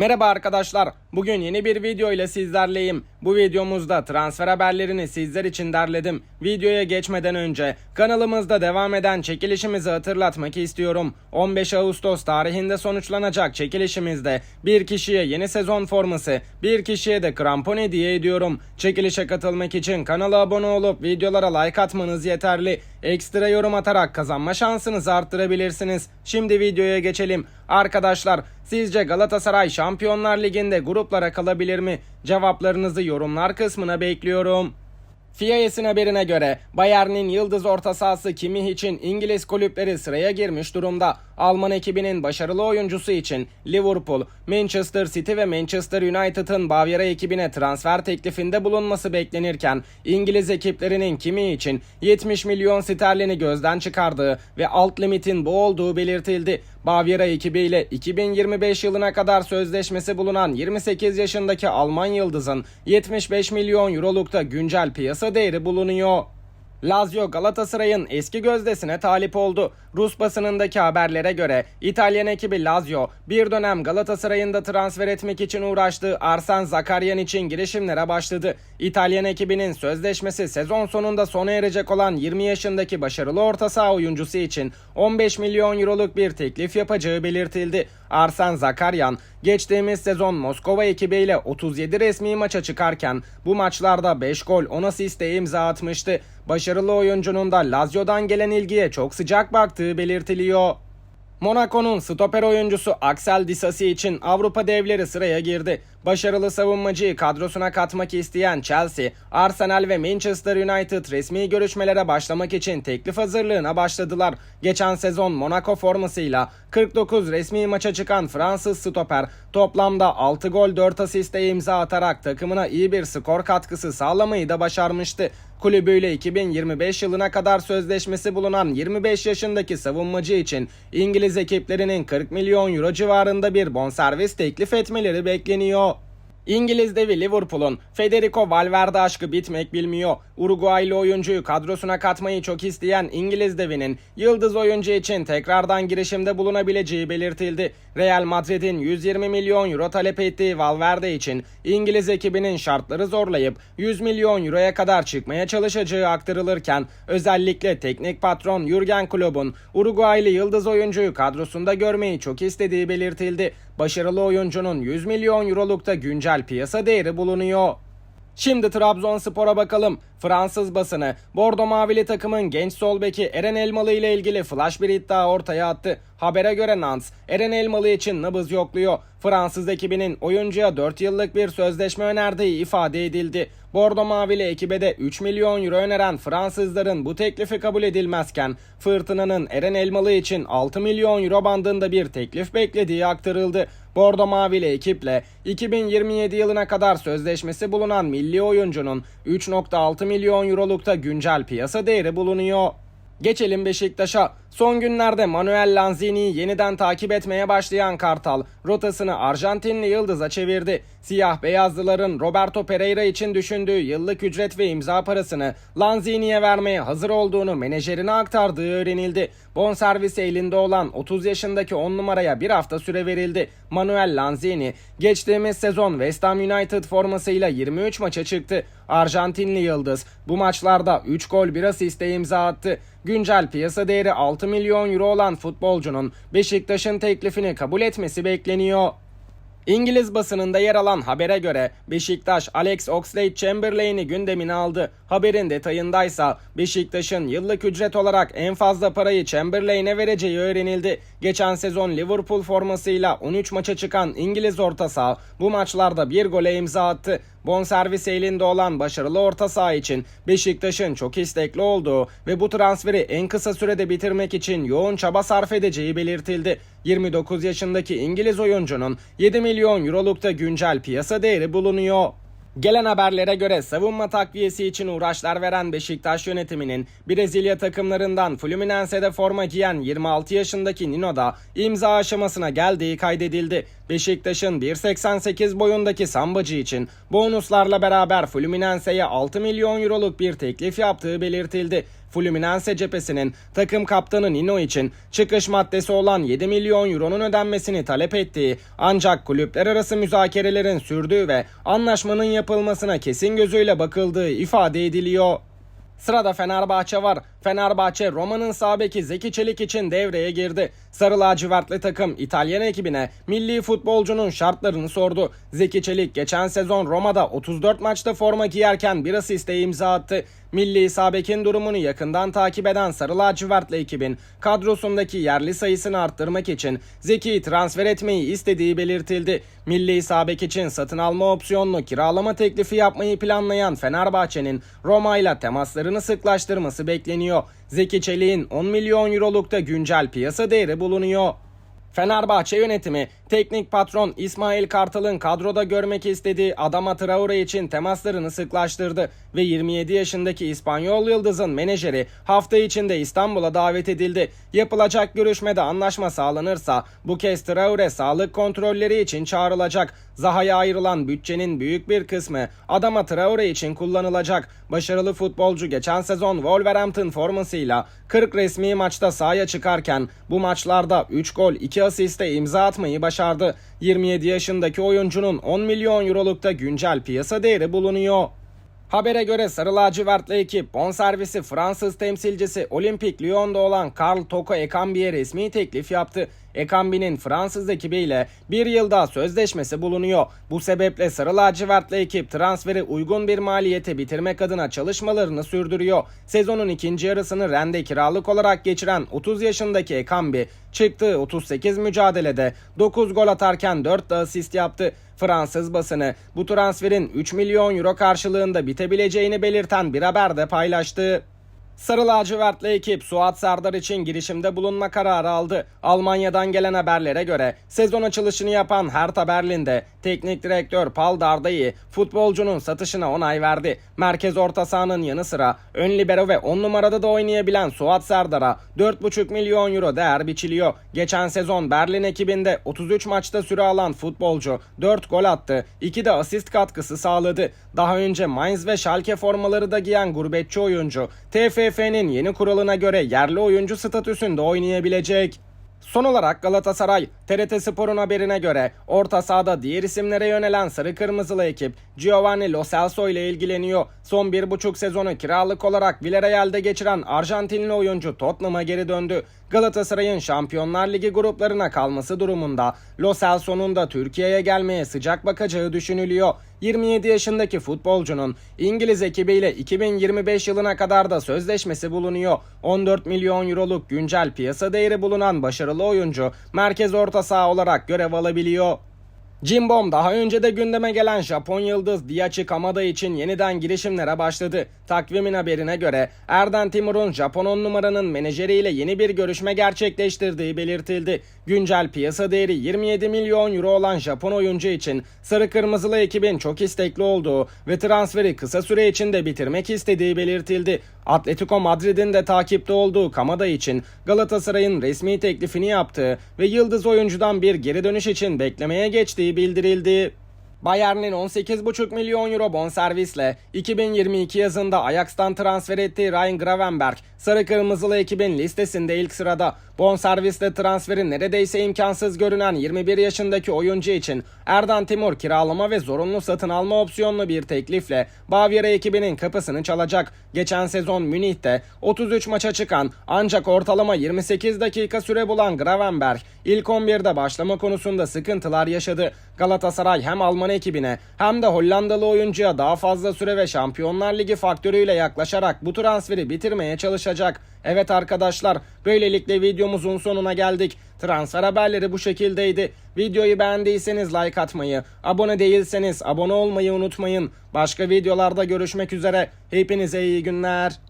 Merhaba arkadaşlar. Bugün yeni bir video ile sizlerleyim. Bu videomuzda transfer haberlerini sizler için derledim. Videoya geçmeden önce kanalımızda devam eden çekilişimizi hatırlatmak istiyorum. 15 Ağustos tarihinde sonuçlanacak çekilişimizde bir kişiye yeni sezon forması, bir kişiye de krampon hediye ediyorum. Çekilişe katılmak için kanala abone olup videolara like atmanız yeterli. Ekstra yorum atarak kazanma şansınızı arttırabilirsiniz. Şimdi videoya geçelim. Arkadaşlar sizce Galatasaray Şampiyonlar Ligi'nde gruplara kalabilir mi? Cevaplarınızı yorumlar kısmına bekliyorum. FIA'sın haberine göre Bayern'in yıldız orta sahası Kimih için İngiliz kulüpleri sıraya girmiş durumda. Alman ekibinin başarılı oyuncusu için Liverpool, Manchester City ve Manchester United'ın Bavyera ekibine transfer teklifinde bulunması beklenirken İngiliz ekiplerinin Kimih için 70 milyon sterlini gözden çıkardığı ve alt limitin bu olduğu belirtildi. Bavyera ekibiyle 2025 yılına kadar sözleşmesi bulunan 28 yaşındaki Alman yıldızın 75 milyon eurolukta güncel piyasa değeri bulunuyor. Lazio Galatasaray'ın eski gözdesine talip oldu. Rus basınındaki haberlere göre İtalyan ekibi Lazio bir dönem Galatasaray'ın da transfer etmek için uğraştığı Arsen Zakaryan için girişimlere başladı. İtalyan ekibinin sözleşmesi sezon sonunda sona erecek olan 20 yaşındaki başarılı orta saha oyuncusu için 15 milyon euroluk bir teklif yapacağı belirtildi. Arsen Zakaryan geçtiğimiz sezon Moskova ekibiyle 37 resmi maça çıkarken bu maçlarda 5 gol 10 asiste imza atmıştı. Başarılı oyuncunun da Lazio'dan gelen ilgiye çok sıcak baktığı belirtiliyor. Monaco'nun stoper oyuncusu Axel Disasi için Avrupa devleri sıraya girdi. Başarılı savunmacıyı kadrosuna katmak isteyen Chelsea, Arsenal ve Manchester United resmi görüşmelere başlamak için teklif hazırlığına başladılar. Geçen sezon Monaco formasıyla 49 resmi maça çıkan Fransız stoper toplamda 6 gol 4 asiste imza atarak takımına iyi bir skor katkısı sağlamayı da başarmıştı. Kulübüyle 2025 yılına kadar sözleşmesi bulunan 25 yaşındaki savunmacı için İngiliz ekiplerinin 40 milyon euro civarında bir bonservis teklif etmeleri bekleniyor. İngiliz devi Liverpool'un Federico Valverde aşkı bitmek bilmiyor. Uruguaylı oyuncuyu kadrosuna katmayı çok isteyen İngiliz devinin yıldız oyuncu için tekrardan girişimde bulunabileceği belirtildi. Real Madrid'in 120 milyon euro talep ettiği Valverde için İngiliz ekibinin şartları zorlayıp 100 milyon euroya kadar çıkmaya çalışacağı aktarılırken özellikle teknik patron Jurgen Klopp'un Uruguaylı yıldız oyuncuyu kadrosunda görmeyi çok istediği belirtildi. Başarılı oyuncunun 100 milyon eurolukta güncel piyasa değeri bulunuyor. Şimdi Trabzonspor'a bakalım. Fransız basını Bordo Mavili takımın genç sol beki Eren Elmalı ile ilgili flash bir iddia ortaya attı. Habere göre Nantes, Eren Elmalı için nabız yokluyor. Fransız ekibinin oyuncuya 4 yıllık bir sözleşme önerdiği ifade edildi. Bordo Mavili ekibe de 3 milyon euro öneren Fransızların bu teklifi kabul edilmezken Fırtına'nın Eren Elmalı için 6 milyon euro bandında bir teklif beklediği aktarıldı. Bordo Mavili ekiple 2027 yılına kadar sözleşmesi bulunan milli oyuncunun 3.6 milyon eurolukta güncel piyasa değeri bulunuyor. Geçelim Beşiktaş'a. Son günlerde Manuel Lanzini'yi yeniden takip etmeye başlayan Kartal, rotasını Arjantinli Yıldız'a çevirdi. Siyah beyazlıların Roberto Pereira için düşündüğü yıllık ücret ve imza parasını Lanzini'ye vermeye hazır olduğunu menajerine aktardığı öğrenildi. Bonservisi elinde olan 30 yaşındaki 10 numaraya bir hafta süre verildi. Manuel Lanzini geçtiğimiz sezon West Ham United formasıyla 23 maça çıktı. Arjantinli Yıldız bu maçlarda 3 gol 1 asiste imza attı. Güncel piyasa değeri 6 milyon euro olan futbolcunun Beşiktaş'ın teklifini kabul etmesi bekleniyor. İngiliz basınında yer alan habere göre Beşiktaş Alex Oxlade-Chamberlain'i gündemine aldı. Haberin detayındaysa Beşiktaş'ın yıllık ücret olarak en fazla parayı Chamberlain'e vereceği öğrenildi. Geçen sezon Liverpool formasıyla 13 maça çıkan İngiliz orta saha bu maçlarda bir gole imza attı. Bonservis elinde olan başarılı orta saha için Beşiktaş'ın çok istekli olduğu ve bu transferi en kısa sürede bitirmek için yoğun çaba sarf edeceği belirtildi. 29 yaşındaki İngiliz oyuncunun 7 milyon eurolukta güncel piyasa değeri bulunuyor. Gelen haberlere göre savunma takviyesi için uğraşlar veren Beşiktaş yönetiminin Brezilya takımlarından Fluminense'de forma giyen 26 yaşındaki Nino da imza aşamasına geldiği kaydedildi. Beşiktaş'ın 1.88 boyundaki sambacı için bonuslarla beraber Fluminense'ye 6 milyon euroluk bir teklif yaptığı belirtildi. Fluminense cephesinin takım kaptanı Nino için çıkış maddesi olan 7 milyon euronun ödenmesini talep ettiği ancak kulüpler arası müzakerelerin sürdüğü ve anlaşmanın yapılmasına kesin gözüyle bakıldığı ifade ediliyor. Sırada Fenerbahçe var. Fenerbahçe Roma'nın sağ beki Zeki Çelik için devreye girdi. Sarı lacivertli takım İtalyan ekibine milli futbolcunun şartlarını sordu. Zeki Çelik geçen sezon Roma'da 34 maçta forma giyerken bir asiste imza attı. Milli sağ bekin durumunu yakından takip eden Sarı lacivertli ekibin kadrosundaki yerli sayısını arttırmak için Zeki'yi transfer etmeyi istediği belirtildi. Milli sağ bek için satın alma opsiyonlu kiralama teklifi yapmayı planlayan Fenerbahçe'nin Roma ile temaslarını sıklaştırması bekleniyor. Zeki Çelik'in 10 milyon eurolukta güncel piyasa değeri bulunuyor. Fenerbahçe yönetimi teknik patron İsmail Kartal'ın kadroda görmek istediği Adama Traore için temaslarını sıklaştırdı ve 27 yaşındaki İspanyol Yıldız'ın menajeri hafta içinde İstanbul'a davet edildi. Yapılacak görüşmede anlaşma sağlanırsa bu kez Traore sağlık kontrolleri için çağrılacak. Zaha'ya ayrılan bütçenin büyük bir kısmı Adama Traore için kullanılacak. Başarılı futbolcu geçen sezon Wolverhampton formasıyla 40 resmi maçta sahaya çıkarken bu maçlarda 3 gol 2 asiste imza atmayı başardı. 27 yaşındaki oyuncunun 10 milyon eurolukta güncel piyasa değeri bulunuyor. Habere göre Sarı Lacivertli ekip bonservisi Fransız temsilcisi Olimpik Lyon'da olan Karl Toko Ekambi'ye resmi teklif yaptı. Ekambi'nin Fransız ekibiyle bir yılda sözleşmesi bulunuyor. Bu sebeple Sarı Lacivertli ekip transferi uygun bir maliyete bitirmek adına çalışmalarını sürdürüyor. Sezonun ikinci yarısını Rende kiralık olarak geçiren 30 yaşındaki Ekambi çıktığı 38 mücadelede 9 gol atarken 4 de asist yaptı. Fransız basını bu transferin 3 milyon euro karşılığında bitebileceğini belirten bir haber de paylaştı. Sarı lacivertli ekip Suat Serdar için girişimde bulunma kararı aldı. Almanya'dan gelen haberlere göre sezon açılışını yapan Hertha Berlin'de teknik direktör Paul Dardai futbolcunun satışına onay verdi. Merkez orta sahanın yanı sıra ön libero ve 10 numarada da oynayabilen Suat Serdar'a 4,5 milyon euro değer biçiliyor. Geçen sezon Berlin ekibinde 33 maçta süre alan futbolcu 4 gol attı, 2 de asist katkısı sağladı. Daha önce Mainz ve Schalke formaları da giyen gurbetçi oyuncu TFF'nin yeni kuralına göre yerli oyuncu statüsünde oynayabilecek. Son olarak Galatasaray, TRT Spor'un haberine göre orta sahada diğer isimlere yönelen sarı kırmızılı ekip Giovanni Lo Celso ile ilgileniyor. Son bir buçuk sezonu kiralık olarak Villarreal'de geçiren Arjantinli oyuncu Tottenham'a geri döndü. Galatasaray'ın Şampiyonlar Ligi gruplarına kalması durumunda Lo Celso'nun da Türkiye'ye gelmeye sıcak bakacağı düşünülüyor. 27 yaşındaki futbolcunun İngiliz ekibiyle 2025 yılına kadar da sözleşmesi bulunuyor. 14 milyon euroluk güncel piyasa değeri bulunan başarılı oyuncu merkez orta saha olarak görev alabiliyor. Jimbom daha önce de gündeme gelen Japon yıldız Diachi Kamada için yeniden girişimlere başladı. Takvimin haberine göre Erden Timur'un Japon 10 numaranın menajeriyle yeni bir görüşme gerçekleştirdiği belirtildi. Güncel piyasa değeri 27 milyon euro olan Japon oyuncu için sarı kırmızılı ekibin çok istekli olduğu ve transferi kısa süre içinde bitirmek istediği belirtildi. Atletico Madrid'in de takipte olduğu Kamada için Galatasaray'ın resmi teklifini yaptığı ve yıldız oyuncudan bir geri dönüş için beklemeye geçtiği bildirildi. Bayern'in 18,5 milyon euro bonservisle 2022 yazında Ajax'tan transfer ettiği Ryan Gravenberg, sarı kırmızılı ekibin listesinde ilk sırada. Bonservisle transferi neredeyse imkansız görünen 21 yaşındaki oyuncu için Erdan Timur kiralama ve zorunlu satın alma opsiyonlu bir teklifle Bavyera ekibinin kapısını çalacak. Geçen sezon Münih'te 33 maça çıkan ancak ortalama 28 dakika süre bulan Gravenberg ilk 11'de başlama konusunda sıkıntılar yaşadı. Galatasaray hem Alman ekibine hem de Hollandalı oyuncuya daha fazla süre ve Şampiyonlar Ligi faktörüyle yaklaşarak bu transferi bitirmeye çalışacak. Evet arkadaşlar böylelikle videomuzun sonuna geldik. Transfer haberleri bu şekildeydi. Videoyu beğendiyseniz like atmayı, abone değilseniz abone olmayı unutmayın. Başka videolarda görüşmek üzere. Hepinize iyi günler.